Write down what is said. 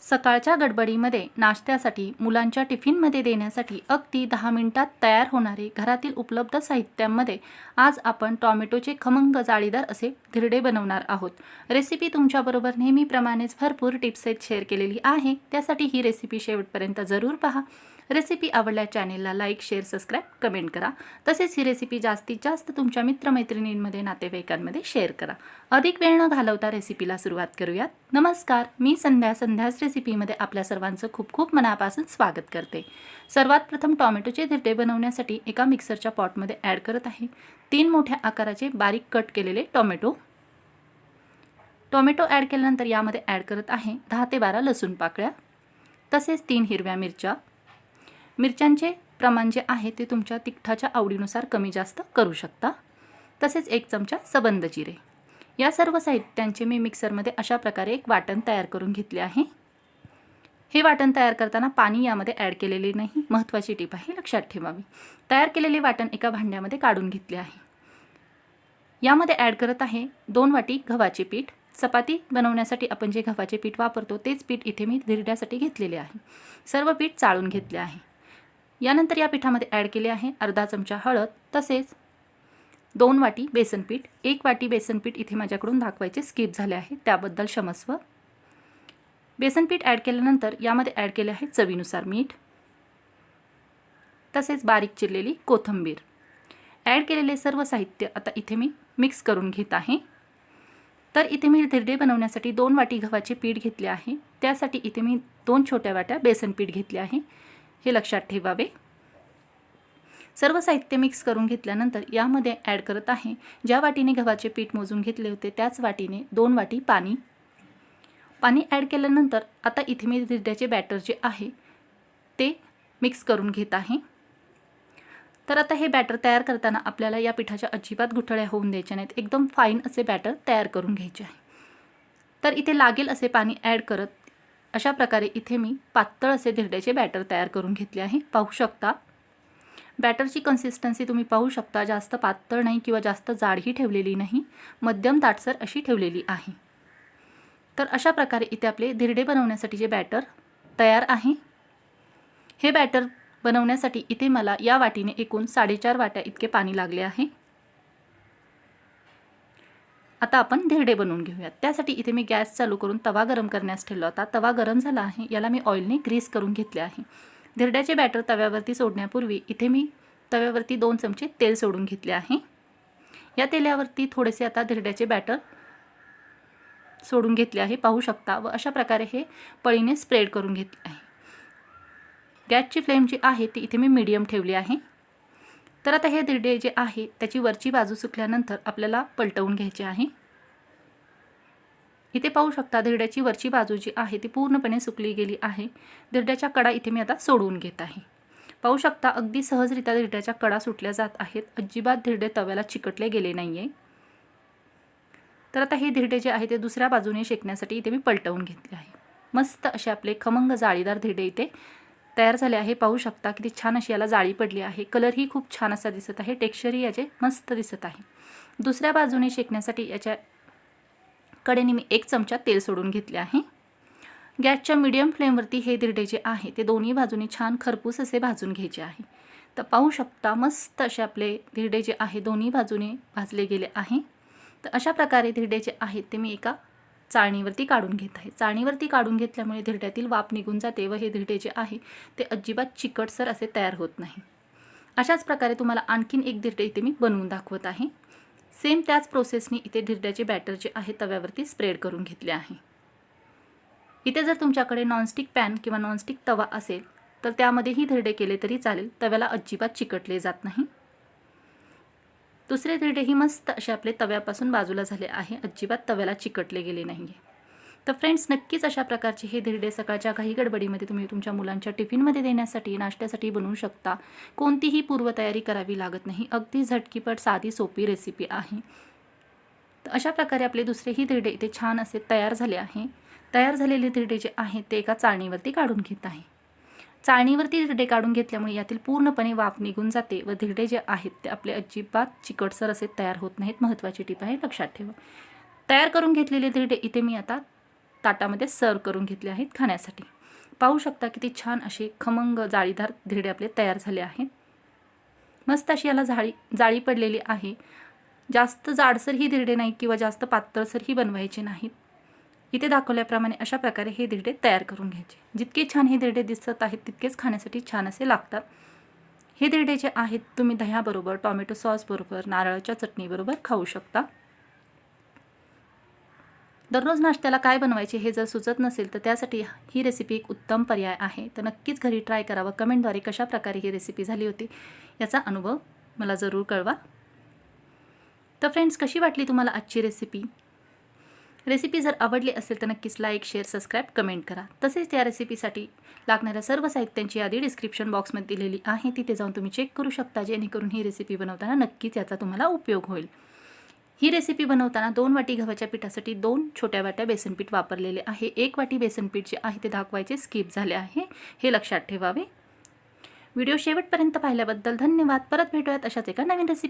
सकाळच्या गडबडीमध्ये नाश्त्यासाठी मुलांच्या टिफिनमध्ये देण्यासाठी अगदी दहा मिनिटात तयार होणारे घरातील उपलब्ध साहित्यांमध्ये आज आपण टॉमॅटोचे खमंग जाळीदार असे धिरडे बनवणार आहोत. रेसिपी तुमच्याबरोबर नेहमीप्रमाणेच भरपूर टिप्स आहेत शेअर केलेली आहे. त्यासाठी ही रेसिपी शेवटपर्यंत जरूर पहा. रेसिपी आवडल्या चॅनेलला लाईक शेअर सबस्क्राईब कमेंट करा. तसेच ही रेसिपी जास्तीत जास्त तुमच्या मित्रमैत्रिणींमध्ये नातेवाईकांमध्ये शेअर करा. अधिक वेळ न घालवता रेसिपीला सुरुवात करूयात. नमस्कार मी संध्या. संध्याच रेसिपीमध्ये आपल्या सर्वांचं खूप खूप मनापासून स्वागत करते. सर्वात प्रथम टॉमॅटोचे धिरडे बनवण्यासाठी एका मिक्सरच्या पॉटमध्ये ॲड करत आहे. तीन मोठ्या आकाराचे बारीक कट केलेले टॉमॅटो. टोमॅटो ॲड केल्यानंतर यामध्ये ॲड करत आहे दहा ते बारा लसूण पाकळ्या. तसेच तीन हिरव्या मिरच्या. मिरच्यांचे प्रमाण जे आहे ते तुमच्या तिखटाच्या आवडीनुसार कमी जास्त करू शकता. तसेच एक चमचा सबंद जिरे. या सर्व साहित्यांचे मी मिक्सरमध्ये अशा प्रकारे एक वाटण तयार करून घेतले आहे. हे वाटण तयार करताना पाणी यामध्ये ॲड केलेले नाही. महत्त्वाची टीप आहे लक्षात ठेवावी. तयार केलेले वाटण एका भांड्यामध्ये काढून घेतले आहे. यामध्ये ॲड करत आहे दोन वाटी गव्हाचे पीठ. चपाती बनवण्यासाठी आपण जे गव्हाचे पीठ वापरतो तेच पीठ इथे मी धिरड्यासाठी घेतलेले आहे. सर्व पीठ चाळून घेतले आहे. यानंतर या पिठामध्ये ॲड केले आहे अर्धा चमचा हळद तसेच दोन वाटी बेसनपीठ एक वाटी बेसनपीठ इथे माझ्याकडून दाखवायचे स्किप झाले आहे त्याबद्दल क्षमस्व. बेसनपीठ ॲड केल्यानंतर यामध्ये ॲड केले आहे चवीनुसार मीठ तसेच बारीक चिरलेली कोथिंबीर. ॲड केलेले सर्व साहित्य आता इथे मी मिक्स करून घेत आहे. तर इथे मी धिरडे बनवण्यासाठी दोन वाटी गव्हाचे पीठ घेतले आहे त्यासाठी इथे मी दोन छोट्या वाट्या बेसन पीठ घेतले आहे. हे लक्षात ठेवावे. सर्व साहित्य मिक्स करून घेतल्यानंतर यामध्ये ॲड करत आहे. ज्या वाटीने गव्हाचे पीठ मोजून घेतले होते त्याच वाटीने दोन वाटी पाणी. पाणी ॲड केल्यानंतर आता इथे मी धिरड्याचे बॅटर जे आहे ते मिक्स करून घेत आहे. तर आता हे बॅटर तयार करताना आपल्याला या पिठाच्या अजिबात गुठळ्या होऊन द्यायच्या नाहीत. एकदम फाईन असे बॅटर तयार करून घ्यायचे आहे. तर इथे लागेल असे पाणी ॲड करत अशा प्रकारे इथे मी पातळ असे धिरड्याचे बॅटर तयार करून घेतले आहे. पाहू शकता. बॅटरची कन्सिस्टन्सी तुम्ही पाहू शकता. जास्त पातळ नाही किंवा जास्त जाडही ठेवलेली नाही. मध्यम ताटसर अशी ठेवलेली आहे. तर अशा प्रकारे इथे आपले धिरडे बनवण्यासाठीचे बॅटर तयार आहे हे बॅटर बनवण्यासाठी इथे मला या वाटीने एकूण साडेचार वाट्या इतके पाणी लागले आहे. आता आपण धिरडे बनवून घेऊयात. त्यासाठी इथे मी गॅस चालू करून तवा गरम करण्यास ठेवला होता. तवा गरम झाला आहे याला मी ऑइलने ग्रीस करून घेतले आहे. धिरड्याचे बॅटर तव्यावरती सोडण्यापूर्वी इथे मी तव्यावरती दोन चमचे तेल सोडून घेतले आहे. या तेलावरती थोडेसे आता धिरड्याचे बॅटर सोडून घेतले आहे. पाहू शकता व अशा प्रकारे हे पळीने स्प्रेड करून घेतले आहे. गॅसची फ्लेम जी आहे ती इथे मी मीडियम ठेवली आहे. तर आता हे दिडे जे आहे त्याची वरची बाजू सुकल्यानंतर आपल्याला पलटवून घ्यायचे आहे. इथे पाहू शकता धिरड्याची वरची बाजू जी आहे ती पूर्णपणे सुकली गेली आहे. धिरड्याच्या कडा इथे मी आता सोडवून घेत आहे. पाहू शकता अगदी सहजरित्या धिरड्याच्या कडा सुटल्या जात आहेत. अजिबात धिरडे तव्याला चिकटले गेले नाही आहे तर आता हे धिरडे जे आहे ते दुसऱ्या बाजूने शेकण्यासाठी इथे मी पलटवून घेतले आहे. मस्त असे आपले खमंग जाळीदार धिरडे इथे तयार झाले आहे. पाहू शकता किती छान अशी याला जाळी पडली आहे. कलरही खूप छान असा दिसत आहे. टेक्स्चरही याचे मस्त दिसत आहे. दुसऱ्या बाजूने शेकण्यासाठी याच्या कडेने मी एक चमचा तेल सोडून घेतले आहे. गॅसच्या मिडियम फ्लेमवरती हे धिरडे जे आहे ते दोन्ही बाजूने छान खरपूस असे भाजून घ्यायचे आहे. तर पाहू शकता मस्त असे आपले धिरडे जे आहे दोन्ही बाजूने भाजले गेले आहे. तर अशा प्रकारे धिरडे जे आहेत ते मी एका चाळणीवरती काढून घेत आहे. चाळणीवरती काढून घेतल्यामुळे धिरड्यातील वाफ निघून जाते व हे धिरडे जे आहे ते अजिबात चिकटसर असे तयार होत नाही. अशाच प्रकारे तुम्हाला आणखीन एक धिरडे इथे मी बनवून दाखवत आहे. सेम त्याच प्रोसेसने इथे धिरड्याचे बॅटर जे आहे तव्यावरती स्प्रेड करून घेतले आहे. इथे जर तुमच्याकडे नॉनस्टिक पॅन किंवा नॉनस्टिक तवा असेल तर त्यामध्येही धिरडे केले तरी चालेल. तव्याला अजिबात चिकटले जात नाही. दुसरे धिरडेही मस्त असे आपले तव्यापासून बाजूला झाले आहे. अजिबात तव्याला चिकटले गेले नाही आहे तर फ्रेंड्स नक्कीच अशा प्रकारचे हे धिरडे सकाळच्या काही गडबडीमध्ये तुम्ही तुमच्या मुलांच्या टिफिनमध्ये देण्यासाठी नाश्त्यासाठी बनवू शकता. कोणतीही पूर्वतयारी करावी लागत नाही. अगदी झटकीपट साधी सोपी रेसिपी आहे. तर अशा प्रकारे आपले दुसरेही धिरडे इथे छान असे तयार झाले आहे. तयार झालेले धिरडे जे आहेत ते एका चाळणीवरती काढून घेत आहे. चाळणीवरती धिरडे काढून घेतल्यामुळे यातील पूर्णपणे वाफ निघून जाते व धिरडे जे आहेत ते आपले अजिबात चिकटसर असे तयार होत नाहीत. महत्त्वाची टीप आहे लक्षात ठेवा. तयार करून घेतलेले धिरडे इथे मी आता ताटामध्ये सर्व करून घेतले आहेत खाण्यासाठी. पाहू शकता किती छान असे खमंग जाळीदार धिरडे आपले तयार झाले आहेत. मस्त अशी याला जाळी जाळी पडलेली आहे. जास्त जाडसरही धिरडे नाही किंवा जास्त पातळसरही बनवायचे नाहीत. इथे दाखवल्याप्रमाणे अशा प्रकारे हे धिरडे तयार करून घ्यायचे. जितके छान हे धिरडे दिसत आहेत तितकेच खाण्यासाठी छान असे लागतात. हे धिरडे जे आहेत तुम्ही दह्याबरोबर टॉमॅटो सॉसबरोबर नारळाच्या चटणीबरोबर खाऊ शकता. दररोज नाश्त्याला काय बनवायचे हे जर सुचत नसेल तर त्यासाठी ही रेसिपी एक उत्तम पर्याय आहे. तर नक्कीच घरी ट्राय करावं कमेंटद्वारे कशा प्रकारे ही रेसिपी झाली होती याचा अनुभव मला जरूर कळवा. तर फ्रेंड्स कशी वाटली तुम्हाला आजची रेसिपी रेसिपी जर आवडली असेल तर नक्कीच लाईक शेअर सबस्क्राईब कमेंट करा. तसेच त्या रेसिपीसाठी लागणाऱ्या सर्व साहित्यांची यादी डिस्क्रिप्शन बॉक्समध्ये दिलेली आहे. तिथे जाऊन तुम्ही चेक करू शकता जेणेकरून ही रेसिपी बनवताना नक्कीच याचा तुम्हाला उपयोग होईल. ही रेसिपी बनवताना दोन वाटी गव्हाच्या पिठासाठी दोन छोट्या वाट्या बेसनपीठ वापरलेले आहे. एक वाटी बेसनपीठ जे आहे ते दाखवायचे स्किप झाले आहे. हे लक्षात ठेवावे. व्हिडिओ शेवटपर्यंत पाहिल्याबद्दल धन्यवाद. परत भेटूयात अशाच एका नवीन रेसिपी